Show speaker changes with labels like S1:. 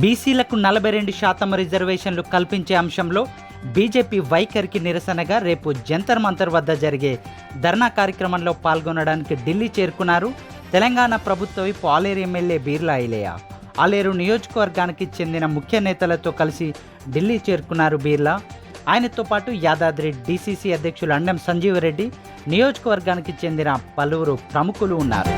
S1: బీసీలకు నలభై రెండు శాతం రిజర్వేషన్లు కల్పించే అంశంలో బీజేపీ వైఖరికి నిరసనగా రేపు జంతర్ మంతర్ వద్ద జరిగే ధర్నా కార్యక్రమంలో పాల్గొనడానికి ఢిల్లీ చేరుకున్నారు తెలంగాణ ప్రభుత్వ వైపు ఆలేరు ఎమ్మెల్యే బీర్లా ఐలేయ ఆలేరు నియోజకవర్గానికి చెందిన ముఖ్య నేతలతో కలిసి ఢిల్లీ చేరుకున్నారు బీర్లా. ఆయనతో పాటు యాదాద్రి డీసీసీ అధ్యక్షులు అండం సంజీవ్ రెడ్డి నియోజకవర్గానికి చెందిన పలువురు ప్రముఖులు ఉన్నారు.